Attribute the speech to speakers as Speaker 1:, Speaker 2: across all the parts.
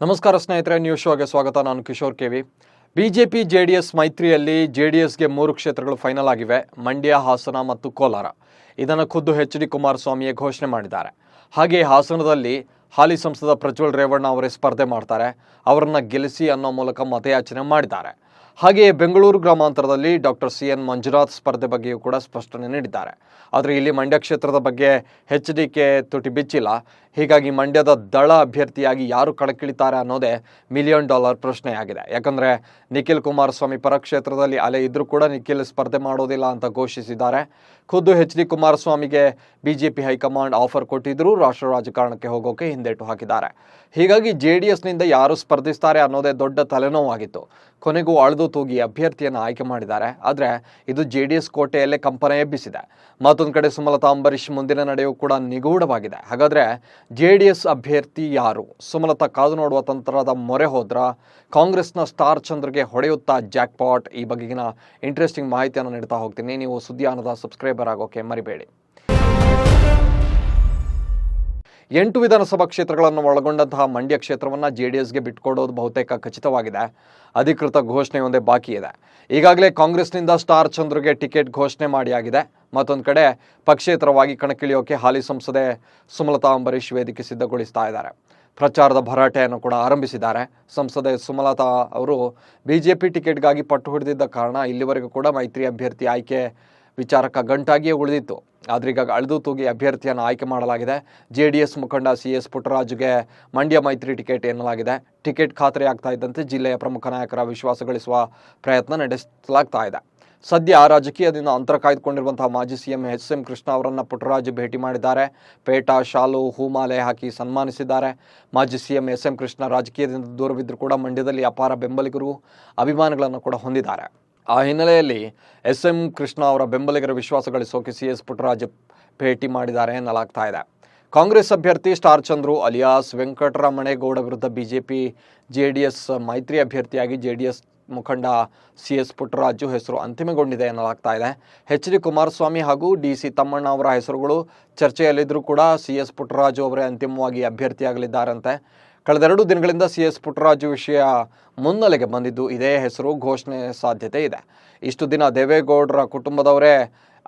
Speaker 1: ನಮಸ್ಕಾರ ಸ್ನೇಹಿತರೆ ನ್ಯೂಸ್ ಶೋಗೆ ಸ್ವಾಗತ. ನಾನು ಕಿಶೋರ್ ಕೆವಿ ಬಿಜೆಪಿ, ಜೆಡಿಎಸ್ ಮೈತ್ರಿಯಲ್ಲಿ ಜೆಡಿಎಸ್ಗೆ ಮೂರು ಕ್ಷೇತ್ರಗಳು ಫೈನಲ್ ಆಗಿವೆ. ಮಂಡ್ಯ, ಹಾಸನ ಮತ್ತು ಕೋಲಾರ. ಇದನ್ನು ಖುದ್ದು ಎಚ್ ಡಿ ಕುಮಾರಸ್ವಾಮಿಯೇ ಘೋಷಣೆ ಮಾಡಿದ್ದಾರೆ. ಹಾಗೆ ಹಾಸನದಲ್ಲಿ ಹಾಲಿ ಸಂಸದ ಪ್ರಜ್ವಲ್ ರೇವಣ್ಣ ಅವರೇ ಸ್ಪರ್ಧೆ ಮಾಡ್ತಾರೆ. ಅವರನ್ನು ಗೆಲ್ಲಿಸಿ ಅನ್ನೋ ಮೂಲಕ ಮತಯಾಚನೆ ಮಾಡಿದ್ದಾರೆ. ಹಾಗೆಯೇ ಬೆಂಗಳೂರು ಗ್ರಾಮಾಂತರದಲ್ಲಿ ಡಾಕ್ಟರ್ ಸಿ ಎನ್ ಮಂಜುನಾಥ್ ಸ್ಪರ್ಧೆ ಬಗ್ಗೆಯೂ ಕೂಡ ಸ್ಪಷ್ಟನೆ ನೀಡಿದ್ದಾರೆ. ಆದರೆ ಇಲ್ಲಿ ಮಂಡ್ಯ ಕ್ಷೇತ್ರದ ಬಗ್ಗೆ ಎಚ್ ಡಿ ಕೆ ತುಟಿ ಬಿಚ್ಚಿಲ್ಲ. ಹೀಗಾಗಿ ಮಂಡ್ಯದ ದಳ ಅಭ್ಯರ್ಥಿಯಾಗಿ ಯಾರು ಕಣಕ್ಕಿಳಿತಾರೆ ಅನ್ನೋದೇ ಮಿಲಿಯನ್ ಡಾಲರ್ ಪ್ರಶ್ನೆಯಾಗಿದೆ. ಯಾಕಂದರೆ ನಿಖಿಲ್ ಕುಮಾರಸ್ವಾಮಿ ಪರ ಕ್ಷೇತ್ರದಲ್ಲಿ ಅಲೆ ಇದ್ದರೂ ಕೂಡ ನಿಖಿಲ್ ಸ್ಪರ್ಧೆ ಮಾಡೋದಿಲ್ಲ ಅಂತ ಘೋಷಿಸಿದ್ದಾರೆ. ಖುದ್ದು ಎಚ್ ಡಿ ಕುಮಾರಸ್ವಾಮಿಗೆ ಬಿಜೆಪಿ ಹೈಕಮಾಂಡ್ ಆಫರ್ ಕೊಟ್ಟಿದ್ದರೂ ರಾಷ್ಟ್ರ ರಾಜಕಾರಣಕ್ಕೆ ಹೋಗೋಕೆ ಹಿಂದೇಟು ಹಾಕಿದ್ದಾರೆ. ಹೀಗಾಗಿ ಜೆ ಡಿ ಎಸ್ನಿಂದ ಯಾರು ಸ್ಪರ್ಧಿಸ್ತಾರೆ ಅನ್ನೋದೇ ದೊಡ್ಡ ತಲೆನೋವಾಗಿತ್ತು. ಕೊನೆಗೂ ಅಳೆದು ತೂಗಿ ಅಭ್ಯರ್ಥಿಯನ್ನು ಆಯ್ಕೆ ಮಾಡಿದ್ದಾರೆ. ಆದರೆ ಇದು ಜೆ ಡಿ ಎಸ್ ಕೋಟೆಯಲ್ಲೇ ಕಂಪನ ಎಬ್ಬಿಸಿದೆ. ಮತ್ತೊಂದು ಕಡೆ ಸುಮಲತಾ ಅಂಬರೀಷ್ ಮುಂದಿನ ನಡೆಯೂ ಕೂಡ ನಿಗೂಢವಾಗಿದೆ. ಹಾಗಾದರೆ ಜೆ ಡಿ ಎಸ್ ಅಭ್ಯರ್ಥಿ ಯಾರು? ಸುಮಲತಾ ಕಾದು ನೋಡುವ ತಂತ್ರದ ಮೊರೆ ಹೋದ್ರ ಕಾಂಗ್ರೆಸ್ನ ಸ್ಟಾರ್ ಚಂದ್ರಗೆ ಹೊಡೆಯುತ್ತಾ ಜಾಕ್ಪಾಟ್? ಈ ಬಗೆಗಿನ ಇಂಟ್ರೆಸ್ಟಿಂಗ್ ಮಾಹಿತಿಯನ್ನು ನೀಡ್ತಾ ಹೋಗ್ತೀನಿ. ನೀವು ಸುದ್ದಿಯಾನದ ಸಬ್ಸ್ಕ್ರೈಬರ್ ಆಗೋಕೆ ಮರಿಬೇಡಿ. ಎಂಟು ವಿಧಾನಸಭಾ ಕ್ಷೇತ್ರಗಳನ್ನು ಒಳಗೊಂಡಂತಹ ಮಂಡ್ಯ ಕ್ಷೇತ್ರವನ್ನು ಜೆ ಡಿ ಎಸ್ಗೆ ಬಿಟ್ಕೊಡೋದು ಬಹುತೇಕ ಖಚಿತವಾಗಿದೆ. ಅಧಿಕೃತ ಘೋಷಣೆಯೊಂದೇ ಬಾಕಿ ಇದೆ. ಈಗಾಗಲೇ ಕಾಂಗ್ರೆಸ್ನಿಂದ ಸ್ಟಾರ್ ಚಂದ್ರಗೆ ಟಿಕೆಟ್ ಘೋಷಣೆ ಮಾಡಿಯಾಗಿದೆ. ಮತ್ತೊಂದು ಕಡೆ ಪಕ್ಷೇತರವಾಗಿ ಕಣಕ್ಕಿಳಿಯೋಕೆ ಹಾಲಿ ಸಂಸದೆ ಸುಮಲತಾ ಅಂಬರೀಶ್ ವೇದಿಕೆ ಸಿದ್ಧಗೊಳಿಸ್ತಾ ಇದ್ದಾರೆ. ಪ್ರಚಾರದ ಭರಾಟೆಯನ್ನು ಕೂಡ ಆರಂಭಿಸಿದ್ದಾರೆ. ಸಂಸದೆ ಸುಮಲತಾ ಅವರು ಬಿಜೆಪಿ ಟಿಕೆಟ್ಗಾಗಿ ಪಟ್ಟು ಹಿಡಿದಿದ್ದ ಕಾರಣ ಇಲ್ಲಿವರೆಗೂ ಕೂಡ ಮೈತ್ರಿ ಅಭ್ಯರ್ಥಿ ಆಯ್ಕೆ ವಿಚಾರಕ್ಕೆ ಗಂಟಾಗಿಯೇ ಉಳಿದಿತ್ತು. ಆದರೆ ಈಗ ಅಳೆದು ತೂಗಿ ಅಭ್ಯರ್ಥಿಯನ್ನು ಆಯ್ಕೆ ಮಾಡಲಾಗಿದೆ. ಜೆ ಡಿ ಎಸ್ ಮುಖಂಡ ಸಿ ಎಸ್ ಪುಟ್ಟರಾಜುಗೆ ಮಂಡ್ಯ ಮೈತ್ರಿ ಟಿಕೆಟ್ ಎನ್ನಲಾಗಿದೆ. ಟಿಕೆಟ್ ಖಾತ್ರಿ ಆಗ್ತಾ ಇದ್ದಂತೆ ಜಿಲ್ಲೆಯ ಪ್ರಮುಖ ನಾಯಕರ ವಿಶ್ವಾಸ ಗಳಿಸುವ ಪ್ರಯತ್ನ ನಡೆಸಲಾಗ್ತಾ ಇದೆ. ಸದ್ಯ ರಾಜಕೀಯದಿಂದ ಅಂತರ ಕಾಯ್ದುಕೊಂಡಿರುವಂತಹ ಮಾಜಿ ಸಿಎಂ ಎಸ್ ಎಂ ಕೃಷ್ಣ ಅವರನ್ನು ಪುಟ್ಟರಾಜು ಭೇಟಿ ಮಾಡಿದ್ದಾರೆ. ಪೇಟ, ಶಾಲು, ಹೂಮಾಲೆ ಹಾಕಿ ಸನ್ಮಾನಿಸಿದ್ದಾರೆ. ಮಾಜಿ ಸಿಎಂ ಎಸ್ ಎಂ ಕೃಷ್ಣ ರಾಜಕೀಯದಿಂದ ದೂರವಿದ್ದರೂ ಕೂಡ ಮಂಡ್ಯದಲ್ಲಿ ಅಪಾರ ಬೆಂಬಲಿಗರು ಅಭಿಮಾನಿಗಳನ್ನು ಕೂಡ ಹೊಂದಿದ್ದಾರೆ. ಆ ಹಿನ್ನೆಲೆಯಲ್ಲಿ ಎಸ್ ಎಂ ಕೃಷ್ಣ ಅವರ ಬೆಂಬಲಿಗರ ವಿಶ್ವಾಸ ಗಳಿಸೋಕೆ ಸಿ ಎಸ್ ಪುಟ್ಟರಾಜು ಭೇಟಿ ಮಾಡಿದ್ದಾರೆ ಎನ್ನಲಾಗ್ತಾ ಇದೆ. ಕಾಂಗ್ರೆಸ್ ಅಭ್ಯರ್ಥಿ ಸ್ಟಾರ್ ಚಂದ್ರು ಅಲಿಯಾಸ್, ವೆಂಕಟರಮಣೇಗೌಡ ವಿರುದ್ಧ ಬಿಜೆಪಿ ಜೆಡಿಎಸ್ ಮೈತ್ರಿ ಅಭ್ಯರ್ಥಿಯಾಗಿ ಜೆಡಿಎಸ್ ಮುಖಂಡ ಸಿ ಎಸ್ ಪುಟ್ಟರಾಜು ಹೆಸರು ಅಂತಿಮಗೊಂಡಿದೆ ಎನ್ನಲಾಗ್ತಾ ಇದೆ. ಎಚ್ ಡಿ ಕುಮಾರಸ್ವಾಮಿ ಹಾಗೂ ಡಿ ಸಿ ತಮ್ಮಣ್ಣ ಅವರ ಹೆಸರುಗಳು ಚರ್ಚೆಯಲ್ಲಿದ್ದರೂ ಕೂಡ ಸಿ ಎಸ್ ಪುಟ್ಟರಾಜು ಅವರೇ ಅಂತಿಮವಾಗಿ ಅಭ್ಯರ್ಥಿಯಾಗಲಿದ್ದಾರಂತೆ. ಕಳೆದೆರಡು ದಿನಗಳಿಂದ ಸಿ ಎಸ್ ಪುಟ್ಟರಾಜು ವಿಷಯ ಮುನ್ನೆಲೆಗೆ ಬಂದಿದ್ದು ಇದೇ ಹೆಸರು ಘೋಷಣೆ ಸಾಧ್ಯತೆ ಇದೆ. ಇಷ್ಟು ದಿನ ದೇವೇಗೌಡರ ಕುಟುಂಬದವರೇ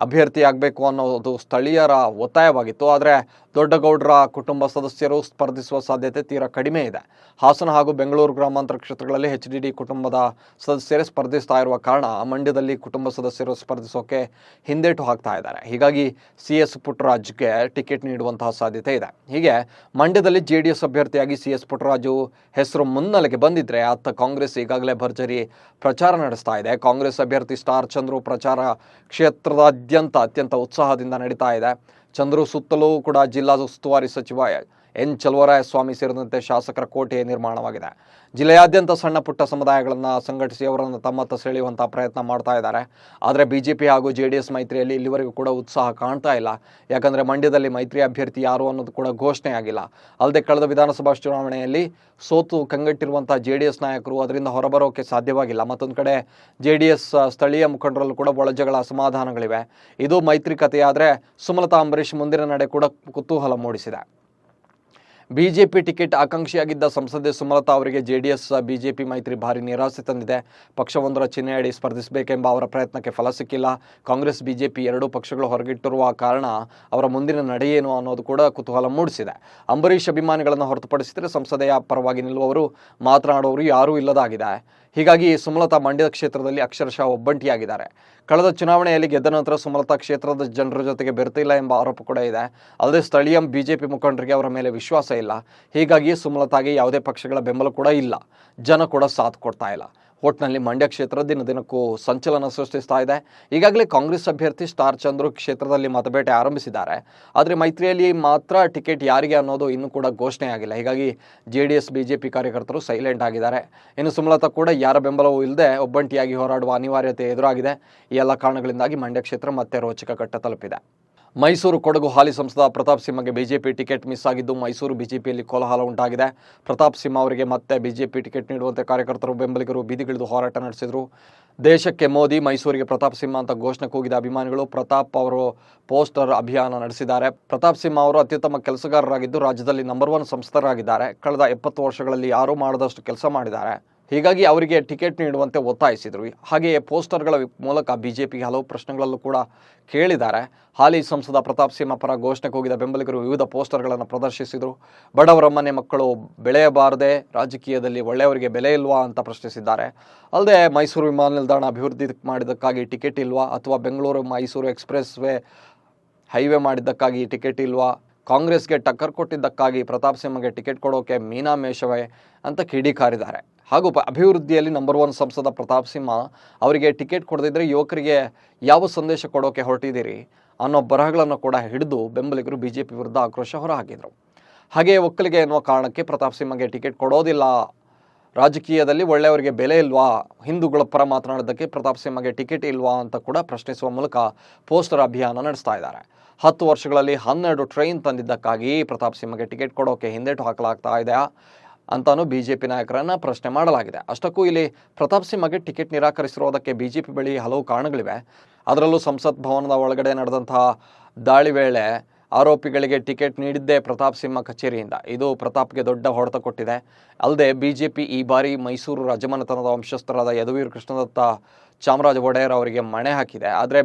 Speaker 1: ಅಭ್ಯರ್ಥಿ ಆಗಬೇಕು ಅನ್ನೋದು ಸ್ಥಳೀಯರ ಒತ್ತಾಯವಾಗಿತ್ತು. ಆದರೆ ದೊಡ್ಡಗೌಡರ ಕುಟುಂಬ ಸದಸ್ಯರು ಸ್ಪರ್ಧಿಸುವ ಸಾಧ್ಯತೆ ತೀರಾ ಕಡಿಮೆ ಇದೆ. ಹಾಸನ ಹಾಗೂ ಬೆಂಗಳೂರು ಗ್ರಾಮಾಂತರ ಕ್ಷೇತ್ರಗಳಲ್ಲಿ ಎಚ್ ಡಿ ಡಿ ಕುಟುಂಬದ ಸದಸ್ಯರೇ ಸ್ಪರ್ಧಿಸ್ತಾ ಇರುವ ಕಾರಣ ಮಂಡ್ಯದಲ್ಲಿ ಕುಟುಂಬ ಸದಸ್ಯರು ಸ್ಪರ್ಧಿಸೋಕೆ ಹಿಂದೇಟು ಹಾಕ್ತಾ ಇದ್ದಾರೆ. ಹೀಗಾಗಿ ಸಿ ಎಸ್ ಪುಟ್ಟರಾಜ್ಗೆ ಟಿಕೆಟ್ ನೀಡುವಂತಹ ಸಾಧ್ಯತೆ ಇದೆ. ಹೀಗೆ ಮಂಡ್ಯದಲ್ಲಿ ಜೆ ಡಿ ಎಸ್ ಅಭ್ಯರ್ಥಿಯಾಗಿ ಸಿ ಎಸ್ ಪುಟ್ಟರಾಜು ಹೆಸರು ಮುನ್ನೆಲೆಗೆ ಬಂದಿದ್ರೆ ಅತ್ತ ಕಾಂಗ್ರೆಸ್ ಈಗಾಗಲೇ ಭರ್ಜರಿ ಪ್ರಚಾರ ನಡೆಸ್ತಾ ಇದೆ. ಕಾಂಗ್ರೆಸ್ ಅಭ್ಯರ್ಥಿ ಸ್ಟಾರ್ ಚಂದ್ರು ಪ್ರಚಾರ ಕ್ಷೇತ್ರದಾದ್ಯಂತ ಅತ್ಯಂತ ಉತ್ಸಾಹದಿಂದ ನಡೀತಾ ಇದೆ. ಚಂದ್ರು ಸುತ್ತಲೂ ಕೂಡ ಜಿಲ್ಲಾ ಉಸ್ತುವಾರಿ ಸಚಿವ ಎನ್. ಚಲುವರಾಯಸ್ವಾಮಿ ಸೇರಿದಂತೆ ಶಾಸಕರ ಕೋಟೆ ನಿರ್ಮಾಣವಾಗಿದೆ. ಜಿಲ್ಲೆಯಾದ್ಯಂತ ಸಣ್ಣ ಪುಟ್ಟ ಸಮುದಾಯಗಳನ್ನು ಸಂಘಟಿಸಿ ಅವರನ್ನು ತಮ್ಮತ್ತ ಸೆಳೆಯುವಂಥ ಪ್ರಯತ್ನ ಮಾಡ್ತಾ ಇದ್ದಾರೆ. ಆದರೆ ಬಿಜೆಪಿ ಹಾಗೂ ಜೆ ಮೈತ್ರಿಯಲ್ಲಿ ಇಲ್ಲಿವರೆಗೂ ಕೂಡ ಉತ್ಸಾಹ ಕಾಣ್ತಾ ಇಲ್ಲ. ಯಾಕಂದರೆ ಮಂಡ್ಯದಲ್ಲಿ ಮೈತ್ರಿ ಅಭ್ಯರ್ಥಿ ಯಾರು ಅನ್ನೋದು ಕೂಡ ಘೋಷಣೆ ಆಗಿಲ್ಲ. ಅಲ್ಲದೆ ಕಳೆದ ವಿಧಾನಸಭಾ ಚುನಾವಣೆಯಲ್ಲಿ ಸೋತು ಕಂಗೆಟ್ಟಿರುವಂಥ ಜೆ ಡಿ ನಾಯಕರು ಅದರಿಂದ ಹೊರಬರೋಕೆ ಸಾಧ್ಯವಾಗಿಲ್ಲ. ಮತ್ತೊಂದು ಕಡೆ ಜೆ ಡಿ ಎಸ್ ಸ್ಥಳೀಯ ಮುಖಂಡರಲ್ಲೂ ಕೂಡ ಒಳಜಗಳ ಅಸಮಾಧಾನಗಳಿವೆ ಇದು ಮೈತ್ರಿ ಕಥೆಯಾದರೆ ಸುಮಲತಾ ಅಂಬರೀಷ್ ಮುಂದಿನ ನಡೆ ಕೂಡ ಕುತೂಹಲ ಮೂಡಿಸಿದೆ. ಬಿಜೆಪಿ ಟಿಕೆಟ್ ಆಕಾಂಕ್ಷಿಯಾಗಿದ್ದ ಸಂಸದೆ ಸುಮಲತಾ ಅವರಿಗೆ ಜೆಡಿಎಸ್, ಬಿಜೆಪಿ ಮೈತ್ರಿ ಭಾರಿ ನಿರಾಸೆ ತಂದಿದೆ. ಪಕ್ಷವೊಂದರ ಚಿಹ್ನೆಯಡಿ ಸ್ಪರ್ಧಿಸಬೇಕೆಂಬ ಅವರ ಪ್ರಯತ್ನಕ್ಕೆ ಫಲ ಸಿಕ್ಕಿಲ್ಲ. ಕಾಂಗ್ರೆಸ್, ಬಿಜೆಪಿ ಎರಡೂ ಪಕ್ಷಗಳು ಹೊರಗಿಟ್ಟಿರುವ ಕಾರಣ ಅವರ ಮುಂದಿನ ನಡೆಯೇನು ಅನ್ನೋದು ಕೂಡ ಕುತೂಹಲ ಮೂಡಿಸಿದೆ. ಅಂಬರೀಷ್ ಅಭಿಮಾನಿಗಳನ್ನು ಹೊರತುಪಡಿಸಿದರೆ ಸಂಸದೆಯ ಪರವಾಗಿ ನಿಲ್ಲುವವರು ಮಾತನಾಡುವವರು ಯಾರೂ ಇಲ್ಲದಾಗಿದೆ. ಹೀಗಾಗಿ ಸುಮಲತಾ ಮಂಡ್ಯದ ಕ್ಷೇತ್ರದಲ್ಲಿ ಅಕ್ಷರಶಃ ಒಬ್ಬಂಟಿಯಾಗಿದ್ದಾರೆ. ಕಳೆದ ಚುನಾವಣೆಯಲ್ಲಿ ಗೆದ್ದ ನಂತರ ಸುಮಲತಾ ಕ್ಷೇತ್ರದ ಜನರ ಜೊತೆಗೆ ಬೆರೆತಿಲ್ಲ ಎಂಬ ಆರೋಪ ಕೂಡ ಇದೆ. ಅಲ್ಲದೆ ಸ್ಥಳೀಯ ಬಿಜೆಪಿ ಮುಖಂಡರಿಗೆ ಅವರ ಮೇಲೆ ವಿಶ್ವಾಸ ಇಲ್ಲ. ಹೀಗಾಗಿ ಸುಮಲತಾಗೆ ಯಾವುದೇ ಪಕ್ಷಗಳ ಬೆಂಬಲ ಕೂಡ ಇಲ್ಲ. ಜನ ಕೂಡ ಸಾಥ್ ಕೊಡ್ತಾ ಇಲ್ಲ. ಒಟ್ಟಿನಲ್ಲಿ ಮಂಡ್ಯ ಕ್ಷೇತ್ರ ದಿನ ದಿನಕ್ಕೂ ಸಂಚಲನ ಸೃಷ್ಟಿಸ್ತಾ ಇದೆ. ಈಗಾಗಲೇ ಕಾಂಗ್ರೆಸ್ ಅಭ್ಯರ್ಥಿ ಸ್ಟಾರ್ ಚಂದ್ರು ಕ್ಷೇತ್ರದಲ್ಲಿ ಮತಬೇಟೆ ಆರಂಭಿಸಿದ್ದಾರೆ. ಆದರೆ ಮೈತ್ರಿಯಲ್ಲಿ ಮಾತ್ರ ಟಿಕೆಟ್ ಯಾರಿಗೆ ಅನ್ನೋದು ಇನ್ನೂ ಕೂಡ ಘೋಷಣೆ ಆಗಿಲ್ಲ ಹೀಗಾಗಿ ಜೆ ಡಿ ಎಸ್ ಬಿಜೆಪಿ ಕಾರ್ಯಕರ್ತರು ಸೈಲೆಂಟ್ ಆಗಿದ್ದಾರೆ. ಇನ್ನು ಸುಮಲತಾ ಕೂಡ ಯಾರ ಬೆಂಬಲವೂ ಇಲ್ಲದೆ ಒಬ್ಬಂಟಿಯಾಗಿ ಹೋರಾಡುವ ಅನಿವಾರ್ಯತೆ ಎದುರಾಗಿದೆ. ಈ ಎಲ್ಲ ಕಾರಣಗಳಿಂದಾಗಿ ಮಂಡ್ಯ ಕ್ಷೇತ್ರ ಮತ್ತೆ ರೋಚಕ ಘಟ್ಟ ತಲುಪಿದೆ ಮೈಸೂರು ಕೊಡಗು ಹಾಲಿ ಸಂಸದ ಪ್ರತಾಪ್ ಸಿಂಹಗೆ ಬಿಜೆಪಿ ಟಿಕೆಟ್ ಮಿಸ್ ಆಗಿದ್ದು ಮೈಸೂರು ಬಿಜೆಪಿಯಲ್ಲಿ ಕೋಲಾಹಲ ಉಂಟಾಗಿದೆ. ಪ್ರತಾಪ್ ಸಿಂಹ ಅವರಿಗೆ ಮತ್ತೆ ಬಿಜೆಪಿ ಟಿಕೆಟ್ ನೀಡುವಂತೆ ಕಾರ್ಯಕರ್ತರು ಬೆಂಬಲಿಗರು ಬೀದಿಗಿಳಿದು ಹೋರಾಟ ನಡೆಸಿದರು. ದೇಶಕ್ಕೆ ಮೋದಿ, ಮೈಸೂರಿಗೆ ಪ್ರತಾಪ್ ಸಿಂಹ ಅಂತ ಘೋಷಣೆ ಕೂಗಿದ ಅಭಿಮಾನಿಗಳು ಪ್ರತಾಪ್ ಅವರು ಪೋಸ್ಟರ್ ಅಭಿಯಾನ ನಡೆಸಿದ್ದಾರೆ. ಪ್ರತಾಪ್ ಸಿಂಹ ಅವರು ಅತ್ಯುತ್ತಮ ಕೆಲಸಗಾರರಾಗಿದ್ದು ರಾಜ್ಯದಲ್ಲಿ ನಂಬರ್ ಒನ್ ಸಂಸದರಾಗಿದ್ದಾರೆ. ಕಳೆದ ಎಪ್ಪತ್ತು ವರ್ಷಗಳಲ್ಲಿ ಯಾರೂ ಮಾಡದಷ್ಟು ಕೆಲಸ ಮಾಡಿದ್ದಾರೆ. ಹೀಗಾಗಿ ಅವರಿಗೆ ಟಿಕೆಟ್ ನೀಡುವಂತೆ ಒತ್ತಾಯಿಸಿದರು. ಹಾಗೆಯೇ ಪೋಸ್ಟರ್ಗಳ ಮೂಲಕ ಬಿಜೆಪಿಗೆ ಹಲವು ಪ್ರಶ್ನೆಗಳಲ್ಲೂ ಕೂಡ ಕೇಳಿದ್ದಾರೆ. ಹಾಲಿ ಸಂಸದ ಪ್ರತಾಪ್ ಸಿಂಹ ಪರ ಘೋಷಣೆಗೆ ಹೋಗಿದ ಬೆಂಬಲಿಗರು ವಿವಿಧ ಪೋಸ್ಟರ್ಗಳನ್ನು ಪ್ರದರ್ಶಿಸಿದರು. ಬಡವರ ಮನೆ ಮಕ್ಕಳು ಬೆಳೆಯಬಾರದೆ ರಾಜಕೀಯದಲ್ಲಿ ಒಳ್ಳೆಯವರಿಗೆ ಬೆಲೆ ಇಲ್ವಾ ಅಂತ ಪ್ರಶ್ನಿಸಿದ್ದಾರೆ. ಅಲ್ಲದೆ ಮೈಸೂರು ವಿಮಾನ ನಿಲ್ದಾಣ ಅಭಿವೃದ್ಧಿ ಮಾಡಿದ್ದಕ್ಕಾಗಿ ಟಿಕೆಟ್ ಇಲ್ವಾ ಅಥವಾ Bengaluru Mysuru expressway highway ಮಾಡಿದ್ದಕ್ಕಾಗಿ ಟಿಕೆಟ್ ಇಲ್ವಾ? ಕಾಂಗ್ರೆಸ್ಗೆ ಟಕ್ಕರ್ ಕೊಟ್ಟಿದ್ದಕ್ಕಾಗಿ ಪ್ರತಾಪ್ ಸಿಂಹಗೆ ಟಿಕೆಟ್ ಕೊಡೋಕೆ ಮೀನಾಮೇಷವೇ ಅಂತ ಕಿಡಿಕಾರಿದ್ದಾರೆ. ಹಾಗೂ ಅಭಿವೃದ್ಧಿಯಲ್ಲಿ ನಂಬರ್ ಒನ್ ಸಂಸದ ಪ್ರತಾಪ್ ಸಿಂಹ ಅವರಿಗೆ ಟಿಕೆಟ್ ಕೊಡದಿದ್ದರೆ ಯುವಕರಿಗೆ ಯಾವ ಸಂದೇಶ ಕೊಡೋಕೆ ಹೊರಟಿದ್ದೀರಿ ಅನ್ನೋ ಬರಹಗಳನ್ನು ಕೂಡ ಹಿಡಿದು ಬೆಂಬಲಿಗರು ಬಿ ಜೆ ಪಿ ವಿರುದ್ಧ ಆಕ್ರೋಶ ಹೊರಹಾಕಿದರು. ಹಾಗೆಯೇ ಒಕ್ಕಲಿಗೆ ಎನ್ನುವ ಕಾರಣಕ್ಕೆ ಪ್ರತಾಪ್ ಸಿಂಹಗೆ ಟಿಕೆಟ್ ಕೊಡೋದಿಲ್ಲ. ರಾಜಕೀಯದಲ್ಲಿ ಒಳ್ಳೆಯವರಿಗೆ ಬೆಲೆ ಇಲ್ವಾ? ಹಿಂದೂಗಳ ಪರ ಮಾತನಾಡೋದಕ್ಕೆ ಪ್ರತಾಪ್ ಸಿಂಹಗೆ ಟಿಕೆಟ್ ಇಲ್ವಾ ಅಂತ ಕೂಡ ಪ್ರಶ್ನಿಸುವ ಮೂಲಕ ಪೋಸ್ಟರ್ ಅಭಿಯಾನ ನಡೆಸ್ತಾ ಇದ್ದಾರೆ. ಹತ್ತು ವರ್ಷಗಳಲ್ಲಿ ಹನ್ನೆರಡು ಟ್ರೈನ್ ತಂದಿದ್ದಕ್ಕಾಗಿ ಪ್ರತಾಪ್ ಸಿಂಹಗೆ ಟಿಕೆಟ್ ಕೊಡೋಕೆ ಹಿಂದೇಟು ಹಾಕಲಾಗ್ತಾ ಇದೆ ಅಂತಾನು ಬಿಜೆಪಿ ನಾಯಕರನ್ನ ಪ್ರಶ್ನೆ ಮಾಡಲಾಗಿದೆ. ಅಷ್ಟಕ್ಕೂ ಇಲ್ಲಿ ಪ್ರತಾಪ್ ಸಿಂಹಗೆ ಟಿಕೆಟ್ ನಿರಾಕರಿಸಿರೋದಕ್ಕೆ ಬಿಜೆಪಿ ಬಳಿ ಹಲವು ಕಾರಣಗಳಿವೆ. ಅದರಲ್ಲೂ ಸಂಸತ್ ಭವನದ ಒಳಗಡೆ ನಡೆದಂತಹ ದಾಳಿ ವೇಳೆ ಆರೋಪಿಗಳಿಗೆ ಟಿಕೆಟ್ ನೀಡಿದ್ದೇ ಪ್ರತಾಪ್ ಸಿಂಹ ಕಚೇರಿಯಿಂದ. ಇದು ಪ್ರತಾಪ್ಗೆ ದೊಡ್ಡ ಹೊಡೆತ ಕೊಟ್ಟಿದೆ. ಅಲ್ಲದೆ ಬಿಜೆಪಿ ಈ ಬಾರಿ ಮೈಸೂರು ರಾಜಮನೆತನದ ವಂಶಸ್ಥರಾದ ಯದುವೀರ್ ಕೃಷ್ಣದತ್ತ ಚಾಮರಾಜ ಒಡೆಯರ್ ಅವರಿಗೆ ಮಣೆ ಹಾಕಿದೆ. ಆದರೆ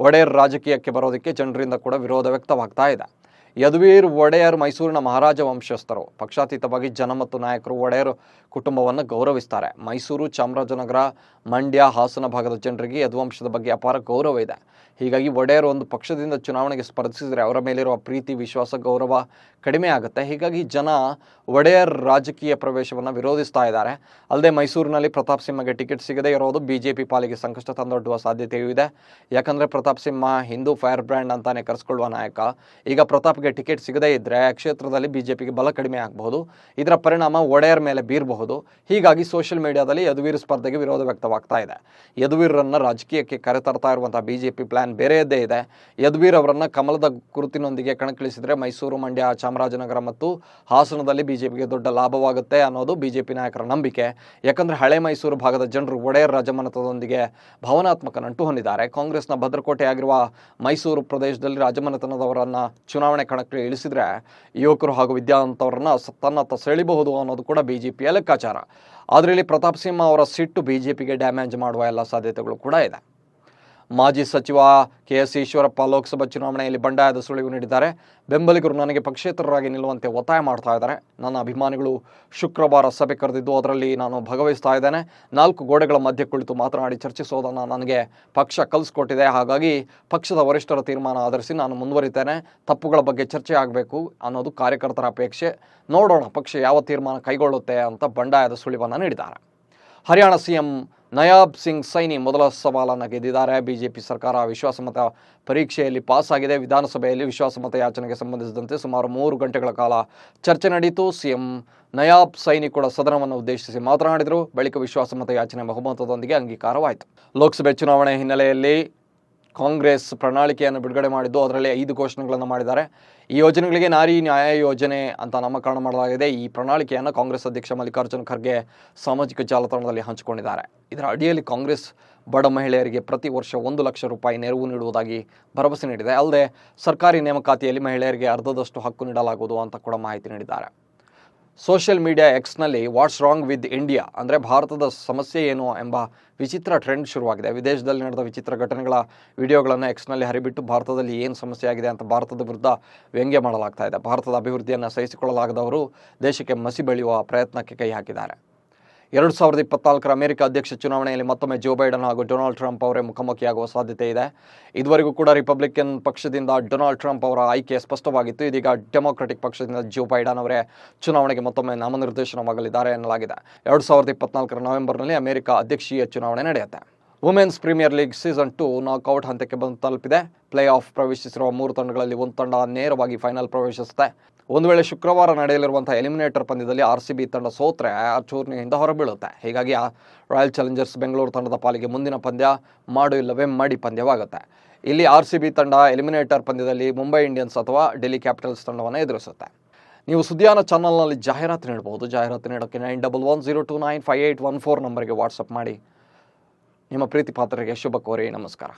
Speaker 1: ಒಡೆಯರ್ ರಾಜಕೀಯಕ್ಕೆ ಬರೋದಕ್ಕೆ ಜನರಿಂದ ಕೂಡ ವಿರೋಧ ವ್ಯಕ್ತವಾಗ್ತಾ ಇದೆ. ಯದುವೀರ್ ಒಡೆಯರ್ ಮೈಸೂರಿನ ಮಹಾರಾಜ ವಂಶಸ್ಥರು. ಪಕ್ಷಾತೀತವಾಗಿ ಜನ ಮತ್ತು ನಾಯಕರು ಒಡೆಯರ್ ಕುಟುಂಬವನ್ನು ಗೌರವಿಸ್ತಾರೆ. ಮೈಸೂರು ಚಾಮರಾಜನಗರ, ಮಂಡ್ಯ, ಹಾಸನ ಭಾಗದ ಜನರಿಗೆ ಯದುವಂಶದ ಬಗ್ಗೆ ಅಪಾರ ಗೌರವ ಇದೆ. ಹೀಗಾಗಿ ಒಡೆಯರ್ ಒಂದು ಪಕ್ಷದಿಂದ ಚುನಾವಣೆಗೆ ಸ್ಪರ್ಧಿಸಿದರೆ ಅವರ ಮೇಲಿರುವ ಪ್ರೀತಿ, ವಿಶ್ವಾಸ, ಗೌರವ ಕಡಿಮೆ ಆಗುತ್ತೆ. ಹೀಗಾಗಿ ಜನ ಒಡೆಯರ್ ರಾಜಕೀಯ ಪ್ರವೇಶವನ್ನು ವಿರೋಧಿಸ್ತಾ ಇದ್ದಾರೆ. ಅಲ್ಲದೆ ಮೈಸೂರಿನಲ್ಲಿ ಪ್ರತಾಪ್ ಸಿಂಹಗೆ ಟಿಕೆಟ್ ಸಿಗದೇ ಇರೋದು ಬಿ ಜೆ ಪಿ ಪಾಲಿಗೆ ಸಂಕಷ್ಟ ತಂದೊಡ್ಡುವ ಸಾಧ್ಯತೆಯೂ ಇದೆ. ಯಾಕಂದರೆ ಪ್ರತಾಪ್ ಸಿಂಹ ಹಿಂದೂ ಫೈರ್ ಬ್ರ್ಯಾಂಡ್ ಅಂತಾನೆ ಕರೆಸ್ಕೊಳ್ಳುವ ನಾಯಕ. ಈಗ ಪ್ರತಾಪ್ಗೆ ಟಿಕೆಟ್ ಸಿಗದೇ ಇದ್ದರೆ ಕ್ಷೇತ್ರದಲ್ಲಿ ಬಿಜೆಪಿಗೆ ಬಲ ಕಡಿಮೆ ಆಗಬಹುದು. ಇದರ ಪರಿಣಾಮ ಒಡೆಯರ್ ಮೇಲೆ ಬೀರಬಹುದು. ಹೀಗಾಗಿ ಸೋಷಿಯಲ್ ಮೀಡಿಯಾದಲ್ಲಿ ಯದುವೀರ್ ಸ್ಪರ್ಧೆಗೆ ವಿರೋಧ ವ್ಯಕ್ತವಾಗ್ತಾ ಇದೆ. ಯದುವೀರನ್ನು ರಾಜಕೀಯಕ್ಕೆ ಕರೆತರ್ತಾ ಇರುವಂಥ ಬಿ ಜೆ ಪಿ ಪ್ಲ್ಯಾನ್ ಬೇರೆಯದ್ದೇ ಇದೆ. ಯದುವೀರ್ ಅವರನ್ನು ಕಮಲದ ಗುರುತಿನೊಂದಿಗೆ ಕಣಕ್ಕಿಳಿಸಿದರೆ ಮೈಸೂರು ಮಂಡ್ಯ ಚಾಮರಾಜನಗರ ಮತ್ತು ಹಾಸನದಲ್ಲಿ ಬಿಜೆಪಿಗೆ ದೊಡ್ಡ ಲಾಭವಾಗುತ್ತೆ ಅನ್ನೋದು ಬಿಜೆಪಿ ನಾಯಕರ ನಂಬಿಕೆ. ಯಾಕಂದರೆ ಹಳೆ ಮೈಸೂರು ಭಾಗದ ಜನರು ಒಡೆಯರ್ ರಾಜಮನೆತನದೊಂದಿಗೆ ಭಾವನಾತ್ಮಕ ನಂಟು ಹೊಂದಿದ್ದಾರೆ. ಕಾಂಗ್ರೆಸ್ನ ಭದ್ರಕೋಟೆಯಾಗಿರುವ ಮೈಸೂರು ಪ್ರದೇಶದಲ್ಲಿ ರಾಜಮನೆತನದವರನ್ನ ಚುನಾವಣೆ ಕಣಕ್ಕೆ ಇಳಿಸಿದರೆ ಯುವಕರು ಹಾಗೂ ವಿದ್ಯಾವಂತವರನ್ನು ತನ್ನತ್ತ ಸೆಳಿಬಹುದು ಅನ್ನೋದು ಕೂಡ ಬಿಜೆಪಿಯ ಲೆಕ್ಕಾಚಾರ. ಆದರೆ ಇಲ್ಲಿ ಪ್ರತಾಪ್ ಸಿಂಹ ಅವರ ಸಿಟ್ಟು ಬಿಜೆಪಿಗೆ ಡ್ಯಾಮೇಜ್ ಮಾಡುವ ಎಲ್ಲ ಸಾಧ್ಯತೆಗಳು ಕೂಡ ಇದೆ. ಮಾಜಿ ಸಚಿವ ಕೆ ಎಸ್ ಈಶ್ವರಪ್ಪ ಲೋಕಸಭಾ ಚುನಾವಣೆಯಲ್ಲಿ ಬಂಡಾಯದ ಸುಳಿವು ನೀಡಿದ್ದಾರೆ. ಬೆಂಬಲಿಗರು ನನಗೆ ಪಕ್ಷೇತರರಾಗಿ ನಿಲ್ಲುವಂತೆ ಒತ್ತಾಯ ಮಾಡ್ತಾ ಇದ್ದಾರೆ. ನನ್ನ ಅಭಿಮಾನಿಗಳು ಶುಕ್ರವಾರ ಸಭೆ ಕರೆದಿದ್ದು ಅದರಲ್ಲಿ ನಾನು ಭಾಗವಹಿಸ್ತಾ ಇದ್ದೇನೆ. ನಾಲ್ಕು ಗೋಡೆಗಳ ಮಧ್ಯೆ ಕುಳಿತು ಮಾತನಾಡಿ ಚರ್ಚಿಸೋದನ್ನು ನನಗೆ ಪಕ್ಷ ಕಲಿಸ್ಕೊಟ್ಟಿದೆ. ಹಾಗಾಗಿ ಪಕ್ಷದ ವರಿಷ್ಠರ ತೀರ್ಮಾನ ಆಧರಿಸಿ ನಾನು ಮುಂದುವರಿತೇನೆ. ತಪ್ಪುಗಳ ಬಗ್ಗೆ ಚರ್ಚೆ ಆಗಬೇಕು ಅನ್ನೋದು ಕಾರ್ಯಕರ್ತರ ಅಪೇಕ್ಷೆ. ನೋಡೋಣ ಪಕ್ಷ ಯಾವ ತೀರ್ಮಾನ ಕೈಗೊಳ್ಳುತ್ತೆ ಅಂತ ಬಂಡಾಯದ ಸುಳಿವನ್ನು ನೀಡಿದ್ದಾರೆ. ಹರಿಯಾಣ ಸಿಎಂ ನಯಾಬ್ ಸಿಂಗ್ ಸೈನಿ ಮೊದಲ ಸವಾಲನ್ನು ಗೆದ್ದಿದ್ದಾರೆ. ಬಿಜೆಪಿ ಸರ್ಕಾರ ವಿಶ್ವಾಸಮತ ಪರೀಕ್ಷೆಯಲ್ಲಿ ಪಾಸ್ ಆಗಿದೆ ವಿಧಾನಸಭೆಯಲ್ಲಿ ವಿಶ್ವಾಸಮತ ಯಾಚನೆಗೆ ಸಂಬಂಧಿಸಿದಂತೆ ಸುಮಾರು ಮೂರು ಗಂಟೆಗಳ ಕಾಲ ಚರ್ಚೆ ನಡೆಯಿತು. ಸಿಎಂ ನಯಾಬ್ ಸೈನಿ ಕೂಡ ಸದನವನ್ನು ಉದ್ದೇಶಿಸಿ ಮಾತನಾಡಿದರು. ಬಳಿಕ ವಿಶ್ವಾಸಮತ ಯಾಚನೆ ಬಹುಮತದೊಂದಿಗೆ ಅಂಗೀಕಾರವಾಯಿತು. ಲೋಕಸಭೆ ಚುನಾವಣೆ ಹಿನ್ನೆಲೆಯಲ್ಲಿ ಕಾಂಗ್ರೆಸ್ ಪ್ರಣಾಳಿಕೆಯನ್ನು ಬಿಡುಗಡೆ ಮಾಡಿದ್ದು, ಅದರಲ್ಲಿ ಐದು ಘೋಷಣೆಗಳನ್ನು ಮಾಡಿದ್ದಾರೆ. ಈ ಯೋಜನೆಗಳಿಗೆ ನಾರಿ ನ್ಯಾಯ ಯೋಜನೆ ಅಂತ ನಾಮಕರಣ ಮಾಡಲಾಗಿದೆ. ಈ ಪ್ರಣಾಳಿಕೆಯನ್ನು ಕಾಂಗ್ರೆಸ್ ಅಧ್ಯಕ್ಷ ಮಲ್ಲಿಕಾರ್ಜುನ್ ಖರ್ಗೆ ಸಾಮಾಜಿಕ ಜಾಲತಾಣದಲ್ಲಿ ಹಂಚಿಕೊಂಡಿದ್ದಾರೆ. ಇದರ ಅಡಿಯಲ್ಲಿ ಕಾಂಗ್ರೆಸ್ ಬಡ ಮಹಿಳೆಯರಿಗೆ ಪ್ರತಿ ವರ್ಷ ಒಂದು ಲಕ್ಷ ರೂಪಾಯಿ ನೆರವು ನೀಡುವುದಾಗಿ ಭರವಸೆ ನೀಡಿದೆ. ಅಲ್ಲದೆ ಸರ್ಕಾರಿ ನೇಮಕಾತಿಯಲ್ಲಿ ಮಹಿಳೆಯರಿಗೆ ಅರ್ಧದಷ್ಟು ಹಕ್ಕು ನೀಡಲಾಗುವುದು ಅಂತ ಕೂಡ ಮಾಹಿತಿ ನೀಡಿದ್ದಾರೆ. ಸೋಷಿಯಲ್ ಮೀಡಿಯಾ ಎಕ್ಸ್ನಲ್ಲಿ ವಾಟ್ಸ್ ರಾಂಗ್ ವಿತ್ ಇಂಡಿಯಾ, ಅಂದರೆ ಭಾರತದ ಸಮಸ್ಯೆ ಏನು ಎಂಬ ವಿಚಿತ್ರ ಟ್ರೆಂಡ್ ಶುರುವಾಗಿದೆ. ವಿದೇಶದಲ್ಲಿ ನಡೆದ ವಿಚಿತ್ರ ಘಟನೆಗಳ ವಿಡಿಯೋಗಳನ್ನು ಎಕ್ಸ್ನಲ್ಲಿ ಹರಿಬಿಟ್ಟು ಭಾರತದಲ್ಲಿ ಏನು ಸಮಸ್ಯೆ ಆಗಿದೆ ಅಂತ ಭಾರತದ ವಿರುದ್ಧ ವ್ಯಂಗ್ಯ ಮಾಡಲಾಗ್ತಾ ಇದೆ. ಭಾರತದ ಅಭಿವೃದ್ಧಿಯನ್ನು ಸಹಿಸಿಕೊಳ್ಳಲಾಗದವರು ದೇಶಕ್ಕೆ ಮಸಿ ಬೆಳೆಯುವ ಪ್ರಯತ್ನಕ್ಕೆ ಕೈ ಹಾಕಿದ್ದಾರೆ. ಎರಡು ಸಾವಿರದ ಇಪ್ಪತ್ನಾಲ್ಕರ ಅಮೆರಿಕ ಅಧ್ಯಕ್ಷ ಚುನಾವಣೆಯಲ್ಲಿ ಮತ್ತೊಮ್ಮೆ ಜೋ ಬೈಡನ್ ಹಾಗೂ ಡೊನಾಲ್ಡ್ ಟ್ರಂಪ್ ಅವರೇ ಮುಖಾಮುಖಿಯಾಗುವ ಸಾಧ್ಯತೆ ಇದೆ. ಇದುವರೆಗೂ ಕೂಡ ರಿಪಬ್ಲಿಕನ್ ಪಕ್ಷದಿಂದ ಡೊನಾಲ್ಡ್ ಟ್ರಂಪ್ ಅವರ ಆಯ್ಕೆ ಸ್ಪಷ್ಟವಾಗಿತ್ತು. ಇದೀಗ ಡೆಮೊಕ್ರೆಟಿಕ್ ಪಕ್ಷದಿಂದ ಜೋ ಬೈಡನ್ ಅವರೇ ಚುನಾವಣೆಗೆ ಮತ್ತೊಮ್ಮೆ ನಾಮನಿರ್ದೇಶನವಾಗಲಿದ್ದಾರೆ ಎನ್ನಲಾಗಿದೆ. ಎರಡು ಸಾವಿರದ ಇಪ್ಪತ್ನಾಲ್ಕರ ನವೆಂಬರ್ನಲ್ಲಿ ಅಮೆರಿಕ ಅಧ್ಯಕ್ಷೀಯ ಚುನಾವಣೆ ನಡೆಯುತ್ತೆ. Women's premier league season two knockout ಹಂತಕ್ಕೆ ಬಂದು ತಲುಪಿದೆ. ಪ್ಲೇ ಆಫ್ ಪ್ರವೇಶಿಸಿರುವ ಮೂರು ತಂಡಗಳಲ್ಲಿ ಒಂದು ತಂಡ ನೇರವಾಗಿ ಫೈನಲ್ ಪ್ರವೇಶಿಸುತ್ತೆ. ಒಂದು ವೇಳೆ ಶುಕ್ರವಾರ ನಡೆಯಲಿರುವಂಥ ಎಲಿಮಿನೇಟರ್ ಪಂದ್ಯದಲ್ಲಿ ಆರ್ ಸಿ ಬಿ ತಂಡ ಸೋತ್ರೆ, ಆ ಟೂರ್ನಿಯಿಂದ ಹೊರಬೀಳುತ್ತೆ. ಹೀಗಾಗಿ ಆ ರಾಯಲ್ ಚಾಲೆಂಜರ್ಸ್ ಬೆಂಗಳೂರು ತಂಡದ ಪಾಲಿಗೆ ಮುಂದಿನ ಪಂದ್ಯ ಮಾಡು ಇಲ್ಲವೇ ಮಾಡಿ ಪಂದ್ಯವಾಗುತ್ತೆ. ಇಲ್ಲಿ ಆರ್ ಸಿ ಬಿ ತಂಡ ಎಲಿಮಿನೇಟರ್ ಪಂದ್ಯದಲ್ಲಿ ಮುಂಬೈ ಇಂಡಿಯನ್ಸ್ ಅಥವಾ ಡೆಲ್ಲಿ ಕ್ಯಾಪಿಟಲ್ಸ್ ತಂಡವನ್ನು ಎದುರಿಸುತ್ತೆ. ನೀವು ಸುದ್ದಿಯಾನ ಚಾನಲ್ನಲ್ಲಿ ಜಾಹೀರಾತು ನೀಡಬಹುದು ಜಾಹೀರಾತು ನೀಡೋಕ್ಕೆ nine double one zero two nine five eight one four ನಂಬರ್ಗೆ ವಾಟ್ಸಪ್ ಮಾಡಿ. ನಿಮ್ಮ ಪ್ರೀತಿ ಪಾತ್ರರಿಗೆ ಶುಭ ಕೋರಿ ನಮಸ್ಕಾರ.